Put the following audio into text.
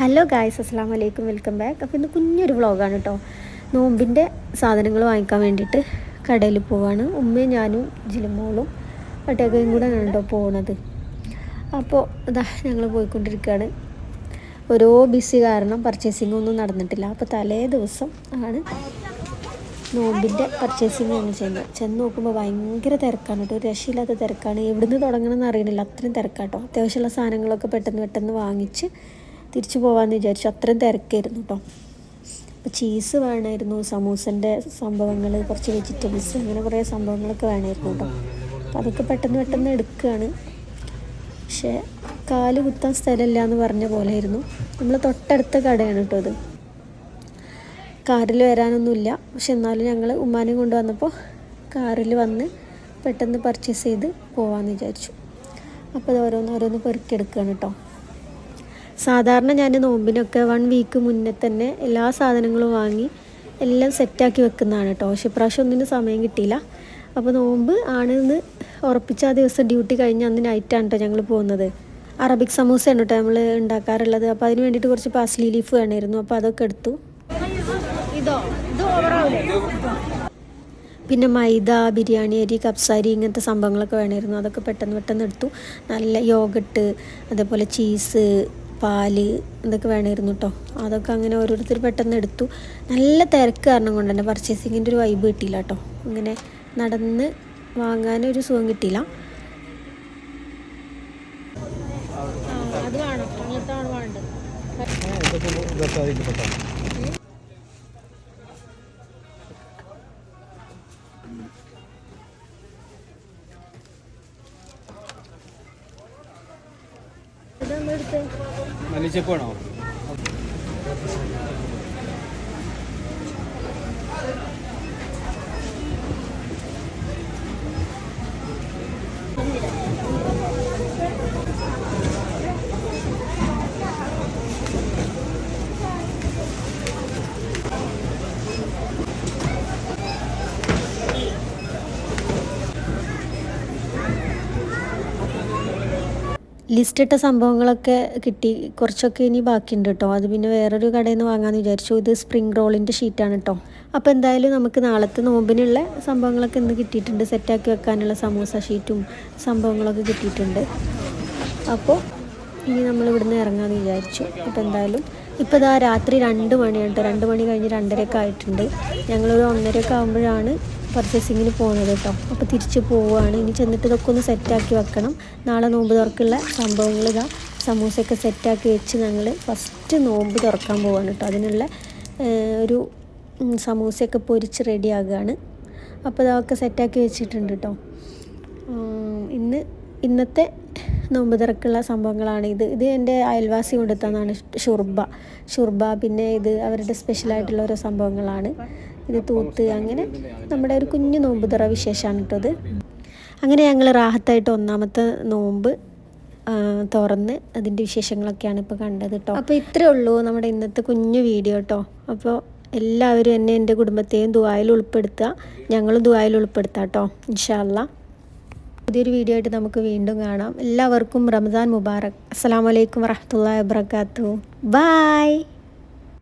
Hello guys അസ്സാം വലൈക്കും welcome back അപ്പോൾ ഇന്ന് കുഞ്ഞൊരു വ്ളോഗാണ് കേട്ടോ നോമ്പിന്റെ സാധനങ്ങൾ വാങ്ങിക്കാൻ വേണ്ടിയിട്ട് കടയിൽ പോവാണ്. ഉമ്മയും ഞാനും ജിലുമോളും ഒട്ടേക്കയും കൂടെ കേട്ടോ പോണത്. അപ്പോൾ ഇതാ ഞങ്ങൾ പോയിക്കൊണ്ടിരിക്കുകയാണ് ഓരോ ബിസി കാരണം പർച്ചേസിംഗ് ഒന്നും നടന്നിട്ടില്ല. അപ്പോൾ തലേ ദിവസം ആണ് നോമ്പിന്റെ പർച്ചേസിംഗ് ആണ് ചെയ്യുന്നത്. ചെന്ന് നോക്കുമ്പോൾ ഭയങ്കര തിരക്കാണ് കേട്ടോ ഒരു രക്ഷയില്ലാത്ത തിരക്കാണ്. എവിടുന്ന് തുടങ്ങണമെന്ന് അറിയണില്ല. അത്രയും തിരക്കാട്ടോ അത്യാവശ്യമുള്ള സാധനങ്ങളൊക്കെ പെട്ടെന്ന് പെട്ടെന്ന് വാങ്ങിച്ച് തിരിച്ചു പോകാമെന്ന് വിചാരിച്ചു. അത്രയും തിരക്കായിരുന്നു കേട്ടോ അപ്പോൾ ചീസ് വേണമായിരുന്നു സമൂസന്റെ സംഭവങ്ങൾ കുറച്ച് വെജിറ്റബിൾസ് അങ്ങനെ കുറേ സംഭവങ്ങളൊക്കെ വേണമായിരുന്നു കേട്ടോ അപ്പോൾ അതൊക്കെ പെട്ടെന്ന് പെട്ടെന്ന് എടുക്കുകയാണ് പക്ഷേ കാൽ കുത്താൻ സ്ഥലമില്ല എന്ന് പറഞ്ഞ പോലെയായിരുന്നു. നമ്മൾ തൊട്ടടുത്ത കടയാണ് കേട്ടോ ഇത്. കാറിൽ വരാനൊന്നുമില്ല. പക്ഷെ എന്നാലും ഞങ്ങൾ ഉമ്മാനെ കൊണ്ടുവന്നപ്പോൾ കാറിൽ വന്ന് പെട്ടെന്ന് പർച്ചേസ് ചെയ്ത് പോകാമെന്ന് വിചാരിച്ചു. അപ്പോൾ അത് ഓരോന്ന് ഓരോന്ന് പെറുക്കിയെടുക്കുകയാണ് കേട്ടോ സാധാരണ ഞാൻ നോമ്പിനൊക്കെ വൺ വീക്ക് മുന്നേ തന്നെ എല്ലാ സാധനങ്ങളും വാങ്ങി എല്ലാം സെറ്റാക്കി വെക്കുന്നതാണ് കേട്ടോ പക്ഷെ ഇപ്രാവശ്യം ഒന്നിനും സമയം കിട്ടിയില്ല. അപ്പോൾ നോമ്പ് ആണെന്ന് ഉറപ്പിച്ച ആ ദിവസം ഡ്യൂട്ടി കഴിഞ്ഞ് അന്ന് നൈറ്റാണ് കേട്ടോ ഞങ്ങൾ പോകുന്നത്. അറബിക് സമൂസയാണ് കേട്ടോ നമ്മൾ ഉണ്ടാക്കാറുള്ളത്. അപ്പോൾ അതിന് വേണ്ടിയിട്ട് കുറച്ച് പാസ്ലി ലീഫ് വേണമായിരുന്നു. അപ്പോൾ അതൊക്കെ എടുത്തു. ഇതോ? ഇത് ഓവറാവില്ലേ പിന്നെ മൈദ ബിരിയാണി അരി കപ്സാരി ഇങ്ങനത്തെ സംഭവങ്ങളൊക്കെ വേണമായിരുന്നു. അതൊക്കെ പെട്ടെന്ന് പെട്ടെന്ന് എടുത്തു. നല്ല യോഗട്ട് അതേപോലെ ചീസ് പാൽ ഇതൊക്കെ വേണമായിരുന്നു കേട്ടോ അതൊക്കെ അങ്ങനെ ഓരോരുത്തർ പെട്ടെന്ന് എടുത്തു. നല്ല തിരക്ക് കാരണം കൊണ്ട് തന്നെ പർച്ചേസിങ്ങിന്റെ ഒരു വൈബ് കിട്ടിയില്ല കേട്ടോ അങ്ങനെ നടന്ന് വാങ്ങാനൊരു സുഖം കിട്ടിയില്ല. അത് വേണം. അങ്ങനത്തെ ആണ് വേണ്ടത് മല്ലിച്ചപ്പാണോ ലിസ്റ്റ് ഇട്ട സംഭവങ്ങളൊക്കെ കിട്ടി. കുറച്ചൊക്കെ ഇനി ബാക്കിയുണ്ട് കേട്ടോ അത് പിന്നെ വേറൊരു കടയിൽ നിന്ന് വാങ്ങാമെന്ന് വിചാരിച്ചു. ഇത് സ്പ്രിംഗ് റോളിന്റെ ഷീറ്റാണ് കേട്ടോ അപ്പോൾ എന്തായാലും നമുക്ക് നാളത്തെ നോമ്പിനുള്ള സംഭവങ്ങളൊക്കെ ഇന്ന് കിട്ടിയിട്ടുണ്ട്. സെറ്റാക്കി വെക്കാനുള്ള സമൂസ ഷീറ്റും സംഭവങ്ങളൊക്കെ കിട്ടിയിട്ടുണ്ട്. അപ്പോൾ ഇനി നമ്മൾ ഇവിടുന്ന് ഇറങ്ങാമെന്ന് വിചാരിച്ചു. അപ്പോൾ എന്തായാലും ഇപ്പോൾ ഇതാ രാത്രി രണ്ട് മണിയാണ് കേട്ടോ രണ്ട് മണി കഴിഞ്ഞ് രണ്ടരയൊക്കെ ആയിട്ടുണ്ട്. ഞങ്ങളൊരു ഒന്നരയൊക്കെ ആകുമ്പോഴാണ് പർച്ചേസിങ്ങിന് പോകുന്നത് കേട്ടോ അപ്പോൾ തിരിച്ച് പോവുകയാണ്. ഇനി ചെന്നിട്ട് ഇതൊക്കെ ഒന്ന് സെറ്റാക്കി വെക്കണം. നാളെ നോമ്പ് തുറക്കുള്ള സംഭവങ്ങൾ ഇതാ. സമൂസയൊക്കെ സെറ്റാക്കി വെച്ച് ഞങ്ങൾ ഫസ്റ്റ് നോമ്പ് തുറക്കാൻ പോവാണ് കേട്ടോ അതിനുള്ള ഒരു സമൂസയൊക്കെ പൊരിച്ച് റെഡിയാകുകയാണ് അപ്പോൾ ഇതൊക്കെ സെറ്റാക്കി വെച്ചിട്ടുണ്ട് കേട്ടോ ഇന്ന് ഇന്നത്തെ നോമ്പ് തിറക്കുള്ള സംഭവങ്ങളാണ് ഇത്. ഇത് എന്റെ അയൽവാസി കൊണ്ടുത്തന്നാണ് ഷുർബ. ഷുർബ പിന്നെ ഇത് അവരുടെ സ്പെഷ്യലായിട്ടുള്ള ഓരോ സംഭവങ്ങളാണ്. ഇത് തൂത്ത് അങ്ങനെ നമ്മുടെ ഒരു കുഞ്ഞു നോമ്പ് തിറ വിശേഷമാണ് കേട്ടോ ഇത്. അങ്ങനെ ഞങ്ങൾ റാഹത്തായിട്ട് ഒന്നാമത്തെ നോമ്പ് തുറന്ന് അതിന്റെ വിശേഷങ്ങളൊക്കെയാണ് ഇപ്പോൾ കണ്ടത് കേട്ടോ. അപ്പോൾ ഇത്രേ ഉള്ളൂ നമ്മുടെ ഇന്നത്തെ കുഞ്ഞു വീഡിയോ കേട്ടോ. അപ്പോൾ എല്ലാവരും എന്നെ എന്റെ കുടുംബത്തെയും ദുബായിൽ ഉൾപ്പെടുത്തുക. ഞങ്ങളും ദുബായിൽ ഉൾപ്പെടുത്താം കേട്ടോ. ഇൻഷാല്ല പുതിയൊരു വീഡിയോ ആയിട്ട് നമുക്ക് വീണ്ടും കാണാം. എല്ലാവർക്കും റമദാൻ മുബാറക്. അസ്സാം വലൈക്കും വറഹമുല്ലാ വാബർക്കാത്തു ബായ്